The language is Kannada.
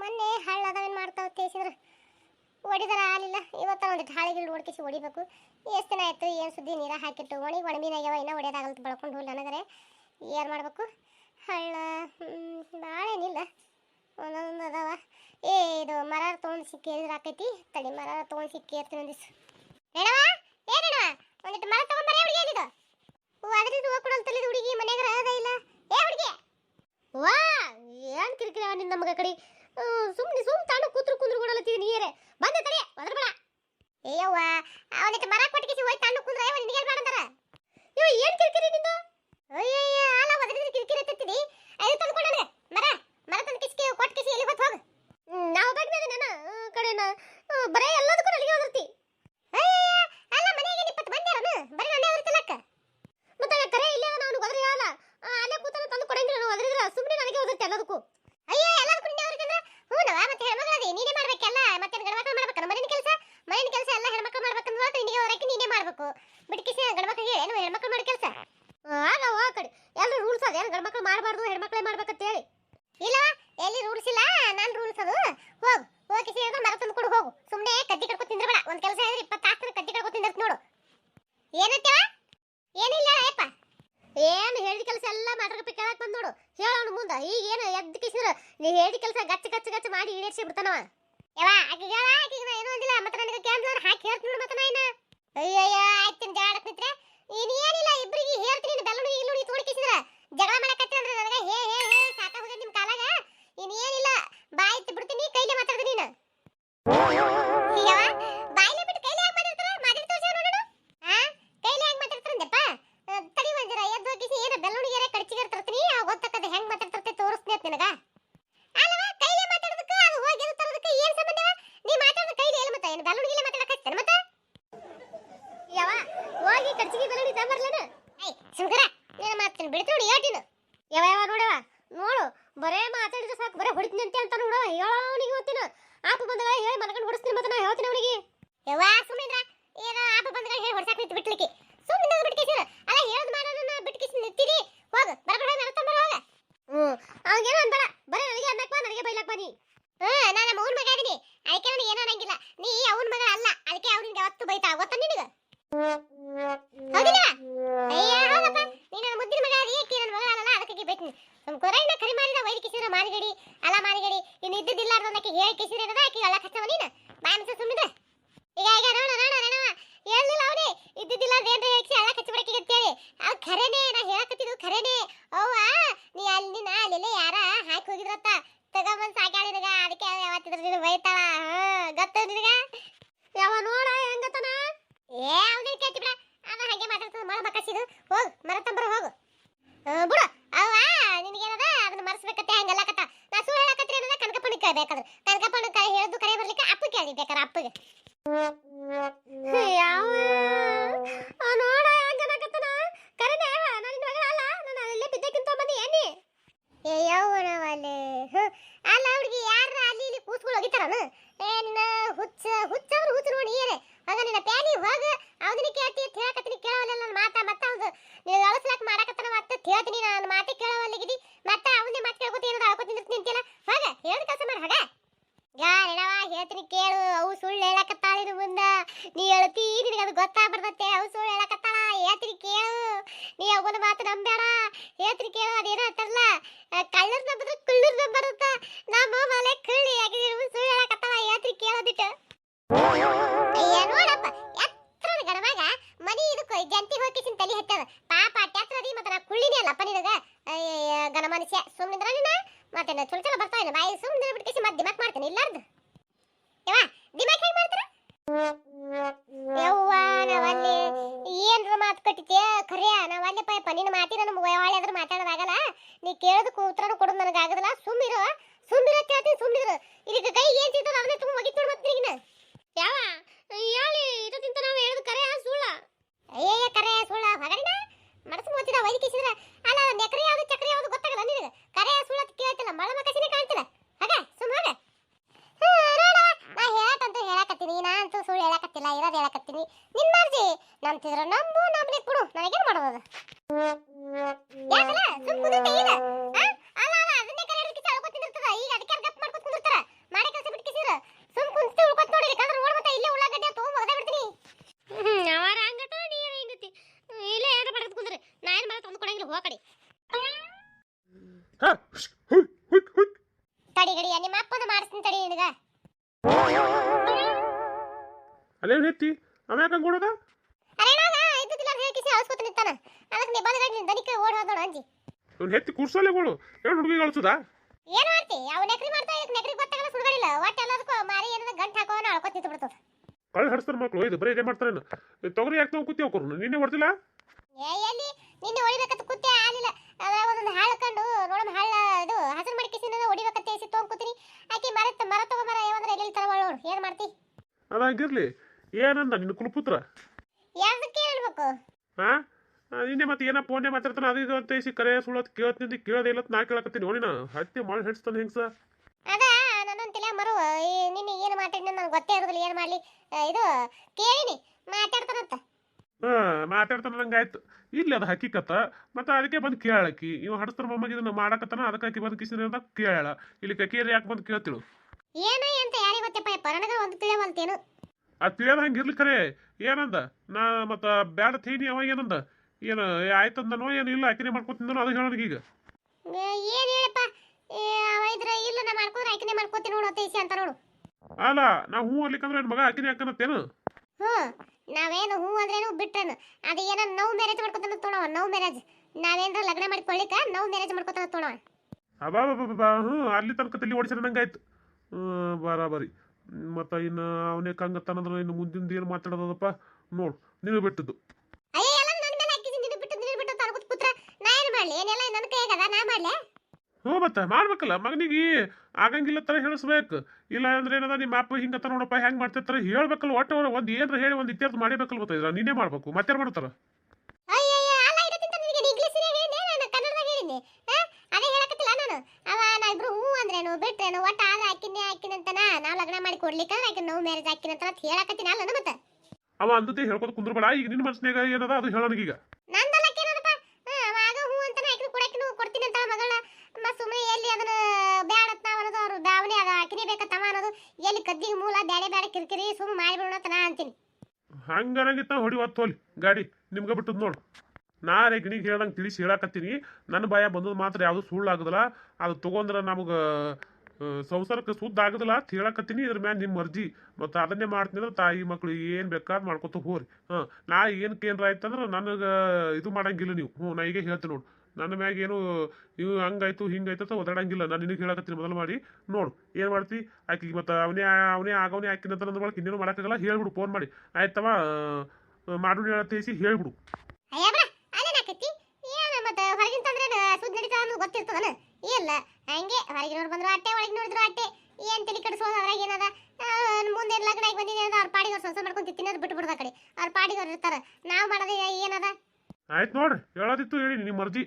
ಮೊನ್ನೆ ಹಳ್ಳ ಅದಾವೇನು ಮಾಡ್ತಾವ ತೇಸಿದ್ರು ಹೊಡಿದಾರ ಆಲಿಲ್ಲ ಇವತ್ತ ಒಂದಿಟ್ಟು ಹಾಳಿಗಿಲ್ ನೋಡ್ಕಿಸಿ ಹೊಡಿಬೇಕು. ಎಷ್ಟು ದಿನ ಆಯ್ತು, ಏನು ಸುದ್ದಿ? ನೀರ ಹಾಕಿಟ್ಟು ಒಣಗಿ ಒಣಮೀನಾಗ್ಯಾವ ಇನ್ನೂ ಹೊಡೆಯೋದಾಗಲ್ತ ಬಳ್ಕೊಂಡು ಹೋಗಿ ನನಗರೆ ಏನು ಮಾಡಬೇಕು? ಹಳ್ಳ ಭಾಳ ಏನಿಲ್ಲ ಒಂದೊಂದು ಅದಾವ. ಏ, ಇದು ಮರ ತೊಗೊಂಡು ಸಿಕ್ಕಿ ಹೇಳಿದ್ರೆ ಆಕೈತಿ? ತಡಿ ಮರ ತೊಗೊಂಡು ಸಿಕ್ಕಿ ಇರ್ತೀನಿ ಒಂದಿವ್ಸ ರೇಣವ, ಏ ರೇಣವ ಒಂದಿಟ್ಟು ಮರ ತೊಗೊಂಬರ ಹುಡುಗಿ ಏನಿದು ಓ ಹೂವು ಕೊಡಲ್ ತಲಿದ ಹುಡುಗಿ ಮನೆಗೆ ಅದ ಇಲ್ಲ. ಏ ಹುಡುಗಿ. ವಾ, ಏನ್ ಕಿರಿಕಿರಿ ನಿನ್ನ ಮಗ ಕಡೆ ಸುಮ್ಮನೆ ಸುಮ್ ತಾನು ಕೂತ್ರು ಕುಂದ್ರು ಕೊಡಲತ್ತೀವಿ ನೀರೇ ಬಂದೆ ತಡಿ ಒದ್ರ ಬೇಡ ಅಯ್ಯವ್ವ ಅವನಿಗೆ ಮರ ಕೊಟ್ಟಿಸಿ ಹೋಯ್ ತಾನು ಕುಂದ್ರೆ ಅವನ್ ನಿನಗೆ ಬೇಡಂತಾರ ಇವ ಏನ್ ಕಿರಿಕಿರಿ ನಿಂದು ಅಯ್ಯಯ್ಯ ಅಲ್ಲ ಒದ್ರಿದ್ರೆ ಕಿರಿಕಿರಿ ಎತ್ತಿದ್ದಿ ಐದು ತಂದು ಕೊಡ ನನಗೆ ಮರ ಮರ ತಂದು ಕಿಸ್ಕಿ ಕೊಟ್ಟು ಕಿಸಿ ಎಲ್ಲಿ ಹೊತ್ತು ಹೋಗು ನಾವು ಬಗ್ಗೆ ನನ್ನ ಕಡೆನ ಬರೇ ಎಲ್ಲದಕ್ಕೂ ನನಗೆ ಒದರ್ತಿ ಅಯ್ಯಯ್ಯ ಅಲ್ಲ ಮನೆಗೆ ಇಪ್ಪತ್ತು ಬಂದ್ಯಾರನು ಬರೀ ನನ್ನೇ ಒದರ್ತಿಲ್ಲಕ್ಕ ಮತ್ತೆ ಕರೆ ಇಲ್ಲೇ ನಾನು ಒದರಿ ಹೇಳಲ್ಲ ಅಲ್ಲೇ ಕೂತನ ತಂದು ಕೊಡಂಗಿಲ್ಲ ನಾನು ಒದರಿದ್ರ ಸುಮ್ಮನೆ ನನಗೆ ಒದರ್ತಿ ಎಲ್ಲದಕ್ಕೂ ಅಯ್ಯೋ ಎಲ್ಲದಕ್ಕೂ ನಿನ್ನೆ ಒದರ್ಕಂದ್ರ ಹ್ಞೂ ಮತ್ತೆ ಹೆಣ್ಮಗಳದಿ ನೀನೇ ಮಾಡ್ಬೇಕೆಲ್ಲ ಮತ್ತೆ ಗಂಡ್ಮಕ್ಳು ಮಾಡ್ಬೇಕು ಮನೇನ ಕೆಲಸ ಮನೇನ ಕೆಲಸ ಎಲ್ಲ ಹೆಣ್ಮಕ್ಳು ಮಾಡ್ಬೇಕಂದ್ರೆ ನಿನಗೆ ಹೊರಕ್ಕೆ ನೀನೇ ಮಾಡ್ಬೇಕು ಬಿಟ್ಕಿಸಿ ಗಂಡ್ಮಕ್ಳಿಗೆ ಏನು ಹೆಣ್ಮಕ್ಳು ಮಾಡೋ ಕೆಲಸ ಆಗ ಆ ಕಡೆ ಎಲ್ಲರೂ ರೂಲ್ಸ್ ಅದ ಏನು ಗಂಡ್ಮಕ್ಳು ಮಾಡಬಾರ್ದು ಹೆಣ್ಮಕ್ಳೇ ಮಾಡ್ಬೇಕಂತ ಹೇಳಿ ಇಲ್ಲ ಎಲ್ಲಿ ರೂಲ್ಸ್ ಇಲ್ಲ ನಾನು ರೂಲ್ಸ್ ಅದು ಹೋಗು ಹೋಗಿ ಹೇಳಿದ್ರೆ ಮರ ತಂದು ಕೊಡು ಹೋಗು ಸುಮ್ಮನೆ ಕದ್ದಿ ಕಡ್ಕೊ ತಿಂದ್ರಬೇಡ ಒಂದು ಕೆಲಸ ಹೇಳಿದ್ರೆ ಇಪ್ಪತ್ತು ತಾಸ್ತು ಕದ್ದಿ ಕಡ್ಕೊ ತಿಂದಿರ್ತ ನೋಡು ಏನಂತೇವ ಏನಿಲ್ಲ ಅಯ್ಯಪ್ಪ ಏನು ಹೇಳಿದ ಕೆಲಸ ಎಲ್ಲ ಮಾತಾಡ್ಬೇಕು ಕೇಳಕ್ ಬಂದ್ ನೋಡು ಹೇಳೋಣ ಮುಂದ ಈಗ ಏನು ಎದ್ದು ಕಿಸಿದ್ರ ನೀ ಹೇಳಿ ಕೆಲಸ ಗಚ್ಚ ಗಚ್ಚ ಗಚ್ಚ ಮಾಡಿ ಈಡೇರಿಸಿ ಬಿಡ್ತಾನವ. ಯಾವ ಆಕಿ ಹೇಳ, ಆಕಿಗೆ ಏನೂ ಅಂದಿಲ್ಲ. ಮತ್ತೆ ನನಗೆ ಕೇಂದ್ರ ಹಾಕಿ ಹೇಳ್ತೀನಿ. ಹೋಗಿ ಕಡ್ಚಿಗೆ ತಬರ್ಲೇನ ಏ ಐ ಸುಮ್ಕರ ನೀನು ಮಾತಾಡ್ತೀನಿ ಬಿಡ್ತು ನೋಡಿ, ಹೇಳ್ತೀನಿ. ಯಾವ ಯಾವ ನೋಡವ ನೋಡು, ಬರೇ ಮಾತಾಡಿದ್ರೆ ಸಾಕು, ಬರೇ ಹೊಡಿತೀನಿ ಅಂತ ಅಂತ ನೋಡು, ಹೇಳೋ ಅವನಿಗೆ ಗೊತ್ತಿನ? ಆಪ ಬಂದಾಗ ಹೇಳಿ ಮನಗಂಡು ಹೊಡಿಸ್ತೀನಿ ಮತ್ತೆ ನಾ ಹೇಳ್ತೀನಿ ಅವನಿಗೆ. ಯಾವ ಸುಮ್ಮನೆ ಏನೋ ಆಪ ಬಂದಾಗ ಹೇಳಿ ಹೊಡ್ಸಾಕ್ ನಿಂತು ಬಿಟ್ಲಿಕ್ಕೆ ಸುಮ್ಮನೆ ಬಿಟ್ಕೇಸಿರ ಅಲ್ಲ ಹೇಳದ್ ಮಾಡೋದನ್ನ ಬಿಟ್ಕೇಸಿ ನಿಂತೀರಿ ಹೋಗ ಬರ್ಬೇಡ ನರತ್ತಂಬರ ಹೋಗ ಹ್ಞೂ ಅವಂಗೇನೋ ಅನ್ಬೇಡ ಬರೀ ನನಗೆ ಅನ್ನಕ್ ಬಾ ನನಗೆ ಬೈಲಕ್ ಬಾ ನೀ ಹ್ಞೂ ನಾನು ನಮ್ಮ ಅವ್ನ ಮಗ ಅದೀನಿ ಅದಕ್ಕೆ ನನಗೆ ಏನೋ ಅನ್ನಂಗಿಲ್ಲ ನೀ ಅವನ ಮಗ ಅಲ್ಲ ಅದಕ್ಕೆ ಅವ್ನಿಗೆ ಯಾವತ್ತು ಬೈತಾ ಗೊತ್ತಾ ನಿನಗೆ ಹೌದಿಲ್ಲ ಅಯ್ಯ ಹೌದಪ್ಪ ನೀನು ನನ್ನ ಮುದ್ದಿನ ಮಗ ಅದಿ ಏಕೆ ನನ್ನ ಮಗ ಅಲ್ಲ ಅದಕ್ಕೆ ಬೈತೀನಿ ನಮ್ಮ ಕೊರೈನ ಕರಿ ಮಾಡಿದ ವೈದ್ಯ ಕಿಸಿರ ಮಾರಿಗಡಿ ಅಲ್ಲ ಮಾರಿಗಡಿ ಇನ್ನು ಇದ್ದಿದ್ದಿಲ್ಲ ಅನ್ನೋದಕ್ಕೆ ಹೇಳಿ ಕಿಸಿರ ಇರೋದ ಆಕೆ ಎಲ್ಲ ಕಚ್ಚವ ನೀನು ಬಾಯ್ ಮನ್ಸ ಸುಮ್ಮಿದ ಈಗ ಈಗ ನೋಡ ನೋಡ ರಣವ ಹೇಳಿಲ್ಲ ಅವನೇ ಇದ್ದಿದ್ದಿಲ್ಲ ಏನ್ರ ಹೇಳಿ ಎಲ್ಲ ಕಚ್ಚಿ ಬಿಡಕ್ಕೆ ಅಂತೇಳಿ ಅವ್ ಖರೇನೆ ನಾ ಹೇಳಕತ್ತಿದ್ದು ಖರೇನೆ. ಅವ್ವ ನೀ ಅಲ್ಲಿ ನಾ ಅಲ್ಲೆಲ್ಲ ಯಾರ ಹಾಕಿ ಹೋಗಿದ್ರತ್ತ. ತಗೊಂಬಂದು ಸಾಕ್ಯಾಳ ನಿನಗ ಅದಕ್ಕೆ ಯಾವತ್ತಿದ್ರ ನೀನು ಬೈತಾಳ. ಗೊತ್ತ ನಿನಗ? ಯಾವ ನೋಡ ಹೆಂಗತನ? ಏ ಅವನಿಗೆ ಕೇಳ್ತಿ ಬಿಡ. ಅವ ಹಾಗೆ ಮಾತಾಡ್ತದ ಮಳ ಬಕಸಿದು ಹೋಗು ಮರ ತಂಬರ ಹೋಗು. ಬಿಡು. ಅವ ನಿನಗೇನದ? ಅದನ್ನ ಮರೆಸ್ಬೇಕತ್ತೆ ಹಂಗೆಲ್ಲ ಕತ್ತ ನಾ ಸುಳ್ಳು ಹೇಳಕತ್ರಿ ಅನ್ನೋದ ಕನಕಪ್ಪನ ಕೇಳ್ಬೇಕಾದ್ರೆ. ಕನಕಪ್ಪನ ಕೈ ಹೇಳ್ದು ಕರೆ ಬರ್ಲಿಕ್ಕೆ ಅಪ್ಪ ಕೇಳಿ ಬೇಕಾದ್ರೆ ಅಪ್ಪಗೆ. ಯಾವ ಆ ನೋಡ ಹೆಂಗನಕತ್ತನ ಕರೆನೆ ಅವ ನನ್ನ ಮಗಳ ಅಲ್ಲ ನಾನು ಅಲ್ಲೇ ಬಿದ್ದಕ್ಕಿಂತ ಬಂದಿ ಏನಿ ಯವ್ವನವಲ್ಲಿ ಅಲ್ಲ ಹುಡುಗಿ ಯಾರ ಅಲ್ಲಿ ಇಲ್ಲಿ ಕೂಸ್ಕೊಂಡು ಹೋಗಿತಾರನ ಏ ನಿನ್ನ ಹುಚ್ಚ ಹುಚ್ಚ ಅವ್ರು ಹುಚ್ಚ ನೋಡಿ ಏನೇ ಆಗ ನಿನ್ನ ಪ್ಯಾನಿ ಹೋಗ ಅವನಿಗೆ ಕೇಳ್ತಿ ಅಂತ ಹೇಳಕತ್ತೀನಿ ಕೇಳವಲ್ಲ ನನ್ನ ಮಾತ ಮತ್ತೆ ಅವ್ದು ನೀವು ಅಳಸ್ಲಾಕ್ ಮಾಡಕತ್ತನ ಮತ್ತೆ ಹೇಳ್ತೀನಿ ನಾನು ಮಾತೆ ಕೇಳವಲ್ಲಿಗಿದಿ ಮತ್ತೆ ಅವನೇ ಮಾತು ಕೇಳ್ಕೊತಿ ಏನಾದ್ರು ಅಳ್ಕೊತೀನಿ ನಿಂತಿಲ್ಲ ಹೋಗ ಹೇಳಿದ ಕೆಲಸ ಮಾಡಿ ಹೋಗ ಯಾರೇನವ ಹೇಳ್ತೀನಿ ಕೇಳು ಅವು ಸುಳ್ಳು ಹೇಳಕತ್ತಾಳಿನ ಮುಂದ ನೀ ಹೇಳ್ತಿ ನಿನಗೆ ಅದು ಗೊತ್ತಾಗ್ಬರ್ತತೆ ಅವು ಸುಳ್ಳು ಹೇಳಕತ್ತಾಳ ಹೇಳ್ತೀನಿ ಕೇಳು ನೀ ಅವನ ಮಾತು ನಂಬೇಡ ಹೇಳ್ತೀನಿ ಕೇಳು ಅದೇನೋ ಅಂತಾರಲ್ಲ ಕಳ್ಳರ್ ನಂಬಿದ್ರೆ ಕುಳ್ಳರ್ ನಂಬರುತ್ತ ನಮ್ಮ ಮಲೆ ಕಳ್ಳಿ ನೀವು ಸುಳ್ಳು ಹೇಳಕತ್ತಾಳ ಯಾತ್ರಿ ಕೇಳೋದಿಟ್ಟು ಅಯ್ಯ, ನೋಡಪ್ಪ, ಎತ್ತರ ಗಡವಾಗ ಮನಿ ಇದಕ್ಕೆ ಜಂತಿ ಹೋಗಿಸಿನ ತಲೆ ಹತ್ತದ. ಪಾಪ ಅಟ್ಯಾತ್ರ ಅದಿ ಮತ್ತೆ ನಾ ಕುಳ್ಳಿನೇ ಅಲ್ಲಪ್ಪ ನಿನಗ ಗಣ ಮನುಷ್ಯ ಸುಮ್ಮನಿದ್ರ ನಿನ್ನ ಮತ್ತೆ ನಾ ಚುಲ್ಚಲ ಬರ್ತಾ ಇಲ್ಲ ಬಾಯಿ ಸುಮ್ಮನೆ ಬಿಟ್ಕೇಸಿ ಮತ್ತೆ ದಿಮಾಕ್ ಮಾಡ್ತೀನಿ, ಇಲ್ಲಾರ್ದು? ಯವ್ವ, ದಿಮಾಕ್ ಹೆಂಗ್ ಮಾಡ್ತಾರ? ಯವ್ವ ನಾವಲ್ಲಿ ಏನ್ರ ಮಾತು ಕಟ್ಟಿದ್ಯ? ಖರೆ ನಾವಲ್ಲಿ ಪಾಯಪ್ಪ ನಿನ್ನ ಮಾತಿ ನನ್ನ ಒಳ್ಳೆ ಆದ್ರೂ ಮಾತಾಡೋದಾಗಲ್ಲ ನೀ ಕೇಳೋದಕ್ಕೆ ಉತ್ತರ ಕೊಡೋದು ನನಗೆ ಆಗೋದಿಲ್ಲ. ಸುಮ್ಮಿರು ಸುಮ್ಮಿರು ಅಂತ ಹೇಳ್ತೀನಿ ಸುಮ್ಮಿರು ಇದಕ್ಕೆ ಕೈ ಏನ್ ಸಿಗ್ತದ ಅವನೇ ತುಂಬ ಒಗಿತ್ ನೋಡ್ ಮತ್ತೆ ನೀಗಿನ ಯಾವ? ಹೇಳಿ ತಿಂತ ನಾವು ಹೇಳೋದು ಕರೆ ಸುಳ್ಳ ಅಯ್ಯಯ್ಯ ಕರೆ ಸುಳ್ಳ ಹೊಗಡಿನ? ಮನಸ್ಸು ಮುಚ್ಚಿದ ವೈದ್ಯಕಿಸಿದ್ರ ಅಲ್ಲ ನೆಕರೆ ಯಾವುದು ಚಕ್ರ ಯಾವುದು ಗೊತ್ತಾಗಲ್ಲ ನಿನಗೆ? ಕರೆ ಸುಳ್ಳ ಕೇಳ್ತಿಲ್ಲ ಮಳ ಮಕಸಿನೇ ಕಾಣ್ತಿಲ್ಲ. ಹಾಗ ಸುಮ್ಮ ಹಾಗ. ನಾ ಹೇಳಕಂತೂ ಹೇಳಕತ್ತೀನಿ ನಾ ಅಂತೂ ಸುಳ್ಳು ಹೇಳಕತ್ತಿಲ್ಲ ಇರೋದು ಹೇಳಕತ್ತೀನಿ. ನಿನ್ ಮರ್ಜಿ. ನಂಬ್ತಿದ್ರ ನಂಬು ನಂಬಲಿ ಕೊಡು. ನನಗೇನು ಮಾಡೋದು ಯಾಕಲ್ಲ ಸುಮ್ ಕುದಿತೆ ಈಗ ಅಲ್ಲ ಅಲ್ಲ ಅದನ್ನೇ ಕರೆ ಹಿಡಿದು ಚಾಲು ಕೊತ್ತಿರ್ತದ ಈಗ ಅದಕ್ಕೆ ಅರ್ಗಪ್ ಮಾಡ್ಕೊತ ಕುಂದಿರ್ತಾರ ಮಾಡಿ ಕೆಲಸ ಬಿಟ್ಕಿಸಿರ ಸುಮ್ ಕುಂತಿ ಉಳ್ಕೊತ ನೋಡಿ ಕಂದ್ರ ಓಡ್ಬತ್ತ ಇಲ್ಲೇ ಉಳ್ಳಾಗಡ್ಡೆ ತಗೊಂಡ್ ಒಗದ ಬಿಡ್ತೀನಿ ಅವರ ಹಂಗಟ ನೀ ಹಿಂಗತಿ ಇಲ್ಲೇ ಏನಾರ ಬಡಕತ್ ಕುಂದ್ರಿ ನಾ ಏನ್ ಮಾಡಕ್ ತಂದು ಕೊಡಂಗಿಲ್ಲ ಹೋಗ ಕಡೆ ತಡಿ ಗಡಿಯ ನಿಮ್ಮ ಅಪ್ಪನ ಮಾಡಿಸ್ತೀನಿ ತಡಿ ನಿನಗ ಅಲ್ಲೇ ಹೆತ್ತಿ ಆಮ್ಯಾಕ ಹಂಗ ಕೊಡೋದ ಅದಕ್ಕೆ ನೀ ಬಂದ್ರೆ ಗಡಿ ನಿನ್ ದನಿಕೆ ಓಡ್ ಹೋದ ಅಂಜಿ. ಅವ್ನು ಹೆತ್ತಿ ಕುರ್ಸಲೆಗಳು. ಎರಡು ಹುಡುಗಿ ಕಳ್ಸುದಾ ಏನ್ ಮಾಡ್ತಿ? ಅವ ನೆಕ್ರಿ ಮಾಡ್ತಾ ಇದಕ್ಕೆ ನೆಕ್ರಿ ಗೊತ್ತಾಗಲ್ಲ ಸುಡ್ಗಳಿಲ್ಲ ಒಟ್ಟೆ ಎಲ್ಲದಕ್ಕೂ ಮಾರಿ ಏನದ ಗಂಟ ಹಾಕೋನ ಅಳ್ಕೊತ ನಿಂತು ಬಿಡ್ತದ ಕಳ್ಳ ಹಡ್ಸ್ತಾರ ಮಕ್ಕಳು ಇದು ಬರೀ ಇದೇ ಮಾಡ್ತಾರೇನು ತೊಗರಿ ಯಾಕೆ ನಾವು ಕೂತಿ ಹೋಗ್ರು ನಿನ್ನೆ ಹೊಡ್ದಿಲ್ಲ? ಏ ಎಲ್ಲಿ? ನಿನ್ನೆ ಹೊಡಿಬೇಕಂತ ಕುತ್ತೆ ಆಲಿಲ್ಲ ಅದ್ರಾಗ ಒಂದೊಂದು ಹಾಳು ಕಂಡು ನೋಡಮ್ ಹಾಳ ಇದು ಹಸರು ಮಡಿಕೆಸಿನ ಹೊಡಿಬೇಕಂತ ಎಸಿ ತೊಗೊಂಡ್ ಕೂತೀನಿ. ಆಕಿ ಮರ ಮರ ತಗೊಂಬರ ಯಾವಂದ್ರೆ ಎಲ್ಲಿ ತರ ನೋಡು. ಏನ್ ಮಾಡ್ತಿ? ಅದಾಗಿರ್ಲಿ. ಏನಂದ ನಿನ್ನ ಕುಲಪುತ್ರ? ಯಾವ್ದಕ್ಕೆ ಹೇಳ್ಬೇಕು? ಹಾ ನಿನ್ನೆ ಮತ್ತೆ ಏನೋ ಫೋನ್ನೇ ಮಾತಾಡ್ತಾನೆ ಅದು ಇದು ಅಂತ ಇಸಿ ಕರೆ ಸುಳ್ಳತ್ ಕೇಳ್ತೀನಿ ಕೇಳದೆ ಇಲ್ಲ ನಾ ಕೇಳಕತ್ತೀನಿ ನೋಡಿ ನಾ ಹತ್ತಿ ಮಾಡಿ ಹಿಡ್ಸ್ತಾನೆ ಹೆಂಗ್ಸ. ಅದ ನನ್ನೊಂದು ತಲೆ ಮರು ನಿನ್ನೆ ಏನು ಮಾತಾಡಿ ನನಗೆ ಗೊತ್ತೇ ಇರೋದಿಲ್ಲ ಏನು ಮಾಡಲಿ. ಇದು ಕೇಳಿನಿ ಮಾತಾಡ್ತಾನಂತ. ಹಾಂ ಮಾತಾಡ್ತಾನೆ ನಂಗೆ ಆಯ್ತು. ಇಲ್ಲಿ ಅದು ಹಕ್ಕಿಕತ್ತ ಮತ್ತೆ ಅದಕ್ಕೆ ಬಂದು ಕೇಳಕಿ. ಇವ ಹಡಸ್ತಾರ ಮೊಮ್ಮಗೆ ಇದನ್ನ ಮಾಡಕತ್ತಾನ ಅದಕ್ಕೆ ಬಂದು ಕಿಸಿನ ಕೇಳ. ಇಲ್ಲಿ ಕಕೇರಿ ಯಾಕೆ ಬಂದು ಕೇಳ್ತಿಳು? ಏನೋ ಅಂತ ಯಾರಿಗೆ ಗೊತ್ತಪ್ಪ ಯಪ್ಪ ನನಗೆ ಒಂದು ತಿಳಿಯವಲ್ತೇನು ಅದು ತಿಳಿಯೋದ ಹಂಗೆ ಇರ್ಲಿ ಖರೆ ಏನಂದ? ನಾ ಮತ್ತು ಬ್ಯಾಡ ತೀನಿ ಅವ ಏನಂದ? ಏನು ಆಯ್ತಂದನೋ ಏನು ಇಲ್ಲ ಆಕಿನೇ ಮಾಡ್ಕೊತಿದ್ದನೋ ಅದು ಹೇಳೋನಿಗೆ ಈಗ. ಏನು ಹೇಳಪ್ಪ? ಇದ್ರ ಇಲ್ಲ ನಾ ಮಾಡ್ಕೊಂಡ್ರೆ ಆಕಿನೇ ಮಾಡ್ಕೊತೀನಿ ನೋಡು ಅಂತ ಅಂತ ನೋಡು. ಅಲ್ಲ ನಾ ಹೂ ಅಲ್ಲಿಕಂದ್ರೆ ನನ್ನ ಮಗ ಆಕಿನೇ ಹಾಕನತ್ತೇನು? ಹ್ಞೂ ನಾವೇನು ಹೂ ಅಂದ್ರೇನು ಬಿಟ್ರೇನು? ಅದು ಏನೋ ನೋವು ಮ್ಯಾರೇಜ್ ಮಾಡ್ಕೊತಾನ ತೊಳವ ನೋವು ಮ್ಯಾರೇಜ್ ನಾವೇನ್ರ ಲಗ್ನ ಮಾಡ್ಕೊಳ್ಳಿಕ ನೋವು ಮ್ಯಾರೇಜ್ ಮಾಡ್ಕೊತಾನ ತೊಳವ ಅಬಾ ಹ್ಞೂ ಅಲ್ಲಿ ತನಕ ತಲೆ ಓಡಿಸಿದ ನಂಗೆ ಆಯ್ತು. ಬರಾಬರಿ. ಮತ್ತು ಇನ್ನು ಅವನೇ ಕಂಗತ್ತಾನಂದ್ರೆ ಇನ್ನು ಮುಂದಿನ ಏನು ಮಾತಾಡೋದಪ್ಪ ನೋಡು ನೀನು ಬಿಟ್ಟದ್ದು. ಮಾಡಲಿ? ಏನೆಲ್ಲ ನನ್ನ ಕೈಯಾಗದ ನಾ ಮಾಡ್ಲೆ? ಹ್ಞೂ ಮತ್ತೆ ಮಾಡ್ಬೇಕಲ್ಲ. ಮಗನಿಗೆ ಆಗಂಗಿಲ್ಲ ತರ ಹೇಳಿಸ್ಬೇಕು. ಇಲ್ಲ ಅಂದ್ರೆ ಏನದ ನಿಮ್ಮ ಅಪ್ಪ ಹಿಂಗತ್ತ ನೋಡಪ್ಪ ಹೆಂಗ್ ಮಾಡ್ತಿರ್ತಾರೆ ಹೇಳ್ಬೇಕಲ್ಲ ಒಟ್ಟು ಒಂದು ಏನಾರ ಹೇಳಿ ಒಂದು ಇತ್ಯರ್ಥ ಮಾಡಬೇಕಲ್ಲ ಗೊತ್ತಿದ್ರ ನೀನೇ ಮಾಡ್ಬೇಕು. ಮತ್ತೆ ಮಾಡ್ತಾರ? ಬಿಟ್ರೇನು ಒಟ್ಟು ಆದ್ರೆ ಹಾಕಿನಿ ಹಾಕಿನ ಅಂತ ನಾವು ಲಗ್ನ ಮಾಡಿ ಕೊಡ್ಲಿಕ್ಕೆ ಆಕೆ ನೋವು ಮ್ಯಾರೇಜ್ ಹಾಕಿನ ಅಂತ ಹೇಳಕತ್ತೀನಿ ಅಲ್ಲ ಮತ್ತೆ? ಅವ ಅಂದತೆ ಹೇಳ್ಕೊತ ಕುಂದ್ರಬೇಡ. ಈಗ ನಿನ್ನ ಮನಸ್ಸಿನಾಗ ಏನದ ಅದು ಈಗ. ನಂದಲ್ಲ ಕೇಳೋದಪ್ಪ ಹಾ, ಅವ ಆಗ ಹ್ಞೂ ಅಂತಾನೆ ಆಕಿನ ಕೊಡಕಿನ ಕೊಡ್ತೀನಿ ಅಂತ ಮಗಳ ಮ ಸುಮ್ಮನೆ ಎಲ್ಲಿ ಅದನ್ನ ಬ್ಯಾಡತ್ ನಾವು ಅನ್ನೋದು ಅವ್ರ ಭಾವನೆ ಅದ ಆಕಿನೇ ಬೇಕತ್ತವ ಅನ್ನೋದು ಕದ್ದಿಗೆ ಮೂಲ ಬ್ಯಾಡೆ ಬ್ಯಾಡ ಕಿರಿಕಿರಿ ಸುಮ್ ಮಾಡಿಬಿಡೋಣ ಬಿಡೋಣ ನಾ ಅಂತೀನಿ. ಹಂಗನಂಗಿತ್ತ ಹೊಡಿ ತೋಲಿ, ಗಾಡಿ ನಿಮ್ಗೆ ಬಿಟ್ಟದ್ ನೋಡು. ನಾ ಗಿಣಿಗೆ ಹೇಳ್ದಂಗೆ ತಿಳಿಸಿ ಹೇಳಕತ್ತೀನಿ. ನನ್ನ ಭಯ ಬಂದದ್ದು ಮಾತ್ರ ಯಾವುದು ಸುಳ್ಳು ಅದು ತೊಗೊಂಡ್ರೆ ನಮಗೆ ಸಂಸಾರಕ್ಕೆ ಸುದ್ದ ಆಗೋದಿಲ್ಲ ಅಂತ ಹೇಳಕತ್ತೀನಿ. ಇದ್ರ ಮ್ಯಾಲ ನಿಮ್ಮ ಮರ್ಜಿ ಮತ್ತು ಅದನ್ನೇ ಮಾಡ್ತೀನಿ ಅಂದ್ರೆ ತಾಯಿ ಮಕ್ಕಳು ಏನು ಬೇಕಾದ್ ಮಾಡ್ಕೊತ ಹೋರಿ. ಹಾಂ, ನಾ ಏನಕ್ಕೆ ಏನಾರ ಆಯ್ತಂದ್ರೆ ನನಗೆ ಇದು ಮಾಡಂಗಿಲ್ಲ ನೀವು. ಹ್ಞೂ ನಾ ಈಗ ಹೇಳ್ತೀನಿ ನೋಡು. ನನ್ನ ಮ್ಯಾಗ ಏನು ಇವು ಹಂಗಾಯ್ತು ಹಿಂಗಾಯ್ತು ಅಂತ ಒದಾಡಂಗಿಲ್ಲ ನಾನು ನಿನಗೆ ಹೇಳಕತ್ತೀನಿ ಮೊದಲು ಮಾಡಿ. ನೋಡು ಏನು ಮಾಡ್ತಿ? ಆಕಿಗೆ ಮತ್ತು ಅವನೇ ಅವನೇ ಆಗವನೇ ಹಾಕಿನ ಅಂತ ನನ್ನ ಇನ್ನೇನು ಮಾಡೋಕ್ಕಾಗಲ್ಲ. ಹೇಳ್ಬಿಡು ಫೋನ್ ಮಾಡಿ. ಆಯ್ತವ? ಮಾಡು ತಿಳಿಸಿ ಹೇಳ್ಬಿಡು. ಗೊತ್ತಿರ್ತದನ? ಇಲ್ಲ. ಹಂಗೆ ಹೊರಗಿನವ್ರು ಬಂದ್ರು ಅಟ್ಟೆ ಒಳಗೆ ನೋಡಿದ್ರು ಅಟ್ಟೆ ಏನು ತಲೆ ಕೆಡಿಸೋದು ಅದ್ರಾಗ ಏನದ? ಮುಂದೆ ಲಗ್ನ ಆಗಿ ಬಂದಿದೆ ಅಂದ್ರೆ ಅವ್ರ ಪಾಡಿಗೆ ಅವ್ರು ಸಂಸಾರ ಮಾಡ್ಕೊಂಡು ತಿನ್ನೋದು ಬಿಟ್ಟು ಬಿಡೋದು ಕಡೆ. ಅವ್ರ ಪಾಡಿಗೆ ಅವ್ರು ಇರ್ತಾರ. ನಾವು ಮಾಡೋದು ಏನದ? ಆಯ್ತು ನೋಡ್ರಿ ಹೇಳೋದಿತ್ತು ಹೇಳಿ ನಿಮ್ಮ ಮರ್ಜಿ.